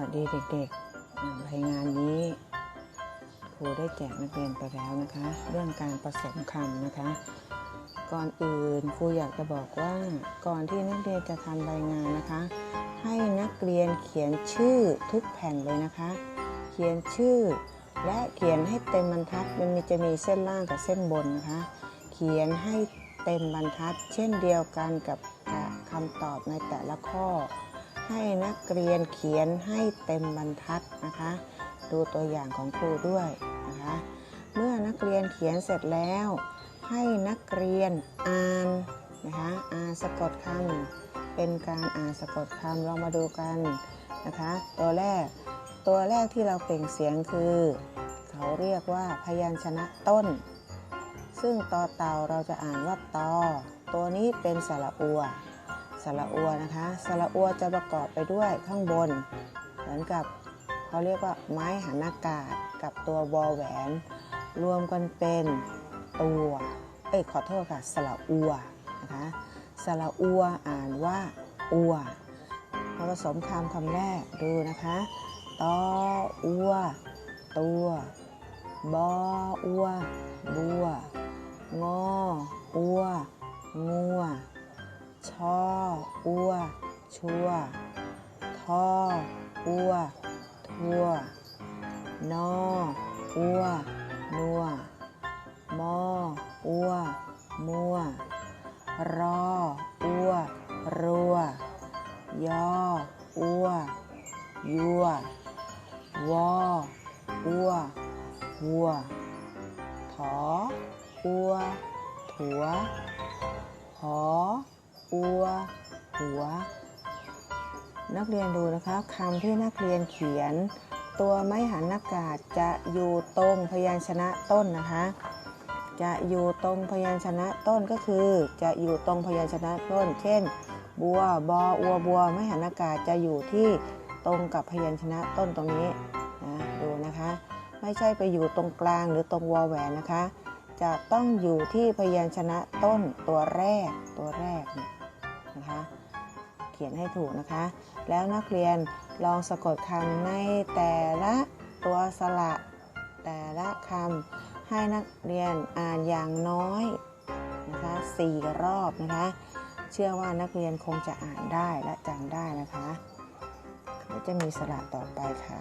วัสดีเด็กๆรายงานนี้ครูได้แจกนักเรียนไปแล้วนะคะ เรื่องการผสมคำนะคะ ก่อนอื่นครูอยากจะบอกว่าก่อนที่นักเรียนจะทำรายงานนะคะ ให้นักเรียนเขียนชื่อทุกแผ่นเลยนะคะ เขียนชื่อ และเขียนให้เต็มบรรทัดมันมีจะมีเส้นล่างกับเส้นบนนะคะ เขียนให้เต็มบรรทัด เช่นเดียวกันกับคำตอบในแต่ละข้อ ให้นักเรียนเขียนให้เต็มบรรทัดนะคะ ดูตัวอย่างของครูด้วยนะคะ เมื่อนักเรียนเขียนเสร็จแล้ว ให้นักเรียนอ่านนะคะอ่านสะกดคำเป็นการอ่านสะกดคำเรามาดูกันนะคะ ตัวแรกตัวแรกที่เราเปล่งเสียงคือ เขาเรียกว่าพยัญชนะต้น ซึ่งตอเต่าเราจะอ่านว่าตอ ตัวนี้เป็นสระอัว สระอัวนะคะสระอัวจะประกอบไปด้วยข้างบน เหมือนกับเขาเรียกว่าไม้หันอากาศกับตัววอแหวน รวมกันเป็นตัวเอ้ยขอโทษค่ะสระอัวนะคะสระอัวอ่านว่าอัวมาผสมคำคำแรกดูนะคะตออัว ตัวบออัว บัว งออัว อัว ชัว ท่อ อัว ทั่ว นอ อัว นัว มอ อัว มัว รอ อัว รัว ยอ อัว ยัว วอ อัว วัว ถอ อัว ถัวหออัว หัว นักเรียนดูนะคะคำที่นักเรียนเขียน ตัวไม้หันอากาศจะอยู่ตรงพยัญชนะต้นนะคะ จะอยู่ตรงพยัญชนะต้นก็คือ จะอยู่ตรงพยัญชนะต้น เช่น บัวบออัวบัวไม้หันอากาศจะอยู่ที่ตรงกับพยัญชนะต้นตรงนี้นะดูนะคะ ไม่ใช่ไปอยู่ตรงกลางหรือตรงวอแหวนนะคะ จะต้องอยู่ที่พยัญชนะต้นตัวแรกตัวแรกเนี่ยนะคะ เขียนให้ถูกนะคะ แล้วนักเรียนลองสะกดคำในแต่ละตัวสระแต่ละคำให้นักเรียนอ่านอย่างน้อยนะคะสี่รอบนะคะ เชื่อว่านักเรียนคงจะอ่านได้และจำได้นะคะเดี๋ยวจะมีสระต่อไปค่ะ